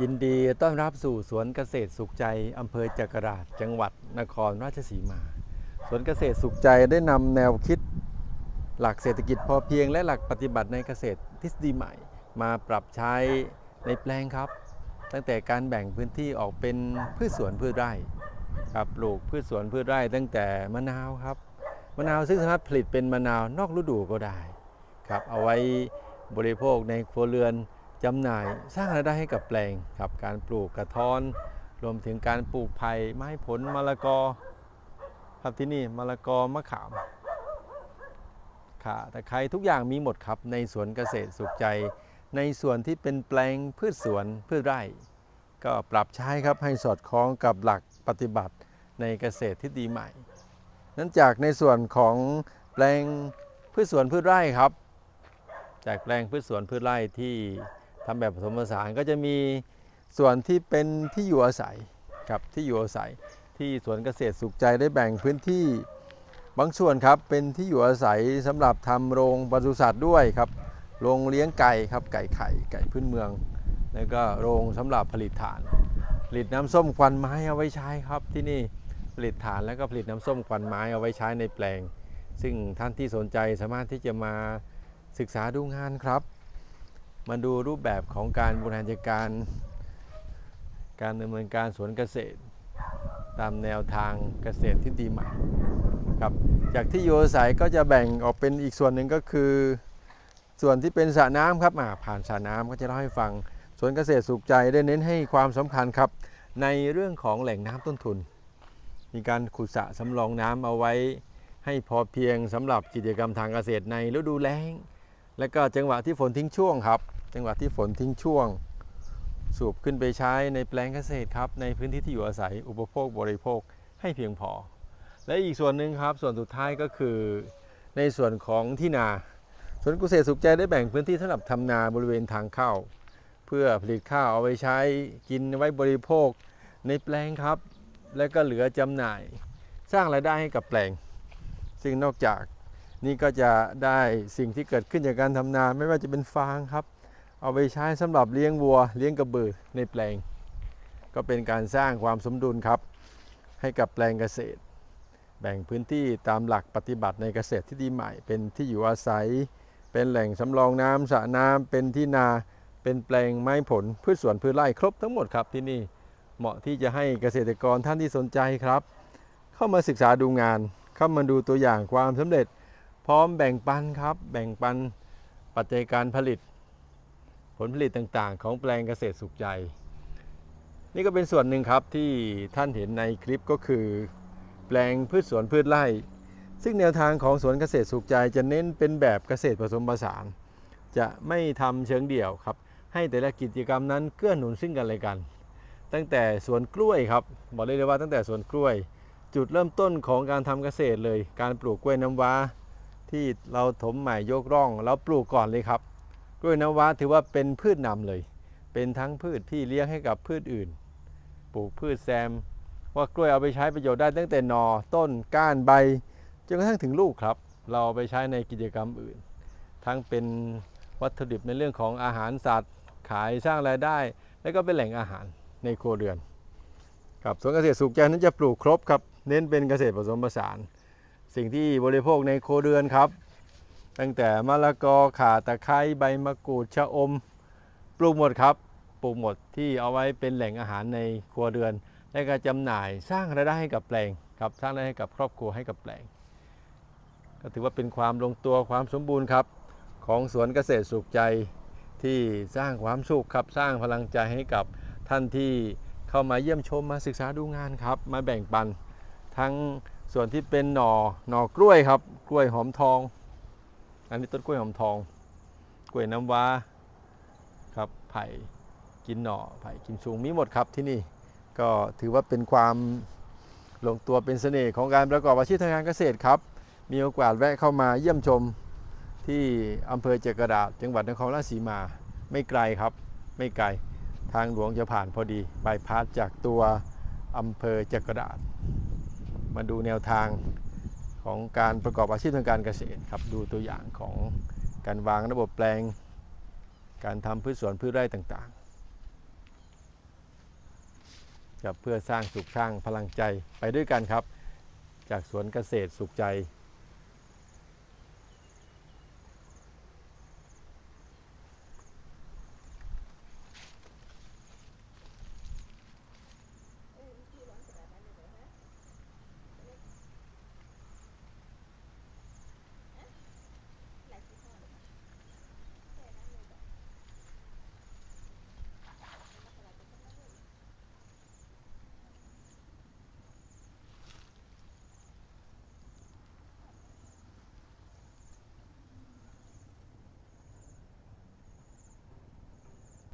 ยินดีต้อนรับสู่สวนเกษตรสุขใจอำเภอจักราชจังหวัดนครราชสีมา สวนเกษตรสุขใจได้นำแนวคิด หลักเศรษฐกิจพอเพียงและหลักปฏิบัติในเกษตรทฤษฎีใหม่ มาปรับใช้ในแปลงครับ ตั้งแต่การแบ่งพื้นที่ออกเป็นพืชสวนพืชไร่ครับปลูกพืชสวนพืชไร่ ตั้งแต่มะนาวครับมะนาวซึ่งสามารถผลิตเป็นมะนาวนอกฤดูก็ได้ครับเอาไว้บริโภคในครัวเรือน จำหน่ายสร้างรายได้ให้กับแปลงครับการปลูกกระท้อน รวมถึงการปลูกไผ่ไม้ผลมะละกอ ครับที่นี่มะละกอมะขามข่าตะไคร้ทุกอย่างมีหมดครับในสวนเกษตรสุขใจ ในส่วนที่เป็นแปลงพืชสวนพืชไร่ ก็ปรับใช้ครับให้สอดคล้องกับหลักปฏิบัติในเกษตรที่ดีใหม่ นั้นจากในส่วนของแปลงพืชสวนพืชไร่ครับ จากแปลงพืชสวนพืชไร่ที่ ทำแบบผสมผสานก็จะมีส่วนที่เป็นที่อยู่อาศัยครับที่อยู่อาศัยที่สวนเกษตรสุขใจได้แบ่งพื้นที่บางส่วนครับเป็นที่อยู่อาศัยสำหรับทำโรงปศุสัตว์ด้วยครับโรงเลี้ยงไก่ครับไก่ไข่ไก่พื้นเมือง แล้วก็โรงสำหรับผลิตถ่าน ผลิตน้ำส้มควันไม้เอาไว้ใช้ครับที่นี่ผลิตถ่านแล้วก็ผลิตน้ำส้มควันไม้เอาไว้ใช้ในแปลง ซึ่งท่านที่สนใจสามารถที่จะมาศึกษาดูงานครับ มาดูรูปแบบของการบริหารจัดการ การดำเนินการสวนเกษตร ตามแนวทางเกษตรที่ดีใหม่ครับจากที่อยู่อาศัยก็จะแบ่งออกเป็นอีกส่วนหนึ่งก็คือ ส่วนที่เป็นสระน้ำครับผ่านสระน้ำก็จะเล่าให้ฟังสวนเกษตรสุขใจได้เน้นให้ความสำคัญครับ ในเรื่องของแหล่งน้ำต้นทุน มีการขุดสระสำรองน้ำเอาไว้ ให้พอเพียงสำหรับกิจกรรมทางเกษตรในฤดูแล้งและก็จังหวะที่ฝนทิ้งช่วงครับ จังหวะที่ฝนทิ้งช่วง สูบขึ้นไปใช้ในแปลงเกษตรครับ ในพื้นที่ที่อยู่อาศัยอุปโภคบริโภคให้เพียงพอ และอีกส่วนหนึ่งครับ ส่วนสุดท้ายก็คือ ในส่วนของที่นาสวนเกษตรสุขใจได้แบ่งพื้นที่สำหรับทำนาบริเวณทางเข้า เพื่อผลิตข้าวเอาไว้ใช้กินไว้บริโภคในแปลงครับ และก็เหลือจำหน่าย สร้างรายได้ให้กับแปลง ซึ่งนอกจากนี่ก็จะได้สิ่งที่เกิดขึ้นจากการทำนาไม่ว่าจะเป็นฟางครับ เอาไปใช้สำหรับเลี้ยงวัวเลี้ยงกระบือในแปลง ก็เป็นการสร้างความสมดุลครับ ให้กับแปลงเกษตร แบ่งพื้นที่ตามหลักปฏิบัติในเกษตรที่ดีใหม่ เป็นที่อยู่อาศัย เป็นแหล่งสำรองน้ำสระน้ำเป็นที่นาเป็นแปลงไม้ผลพืชสวนพืชไร่ครบทั้งหมดครับที่นี่เหมาะที่จะให้เกษตรกรท่านที่สนใจครับ เข้ามาศึกษาดูงาน เข้ามาดูตัวอย่างความสำเร็จ พร้อมแบ่งปันครับ แบ่งปันปัจจัยการผลิต ผลผลิตต่างๆ ของแปลงเกษตรสุขใจ นี่ก็เป็นส่วนหนึ่งครับที่ท่านเห็นในคลิปก็คือ แปลงพืชสวนพืชไร่ ซึ่งแนวทางของสวนเกษตรสุขใจ จะเน้นเป็นแบบเกษตรผสมผสาน จะไม่ทำเชิงเดี่ยวครับ ให้แต่ละกิจกรรมนั้นเกื้อหนุนซึ่งกันและกัน ตั้งแต่สวนกล้วยครับบอกเลยเลยว่าตั้งแต่สวนกล้วย จุดเริ่มต้นของการทำเกษตรเลย การปลูกกล้วยน้ำว้า ที่เราถมใหม่ยกร่องแล้วปลูกก่อนเลยครับ ล้วยน้ำว้าถือว่าเป็นพืชนำเลย เป็นทั้งพืชพี่เลี้ยงให้กับพืชอื่น ปลูกพืชแซม ว่ากล้วยเอาไปใช้ประโยชน์ได้ตั้งแต่หนอต้นก้านใบจนกระทั่งถึงลูกครับ เราเอาไปใช้ในกิจกรรมอื่น ทั้งเป็นวัตถุดิบในเรื่องของอาหารสัตว์ ขายสร้างรายได้ และก็เป็นแหล่งอาหารในครัวเรือนครับสวนเกษตรสุขใจนั้นจะปลูกครบครับ เน้นเป็นเกษตรผสมผสาน สิ่งที่บริโภคในครัวเรือนครับ ตั้งแต่มะละกอข่าตะไคร้ใบมะกรูดชะอม ปลูกหมดครับ ปลูกหมดที่เอาไว้เป็นแหล่งอาหารในครัวเรือน และก็จำหน่ายสร้างรายได้ให้กับแปลงครับสร้างรายได้ให้กับครอบครัวให้กับแปลง ก็ถือว่าเป็นความลงตัวความสมบูรณ์ครับ ของสวนเกษตรสุขใจที่สร้างความสุขครับสร้างพลังใจให้กับท่านที่เข้ามาเยี่ยมชมมาศึกษาดูงานครับ มาแบ่งปัน ทั้งส่วนที่เป็นหน่อหน่อกล้วยครับ กล้วยหอมทอง อันนี้ต้นกล้วยหอมทอง กล้วยน้ำว้าครับไผ่กินหน่อไผ่กินสูงมีหมดครับที่นี่ก็ถือว่าเป็นความลงตัวเป็นเสน่ห์ของการประกอบอาชีพทางการเกษตรครับ มีโอกาสแวะเข้ามาเยี่ยมชมที่อำเภอเจกระดาษจังหวัดนครราชสีมาไม่ไกลครับ ไม่ไกลทางหลวงจะผ่านพอดีบายพาสจากตัวอำเภอเจกระดาษมาดูแนวทาง ของการประกอบอาชีพทางการเกษตรครับดูตัวอย่างของการวางระบบแปลง การทำพืชสวนพืชไร่ต่างๆกับเพื่อสร้างสุขสร้างพลังใจไปด้วยกันครับ จากสวนเกษตรสุขใจ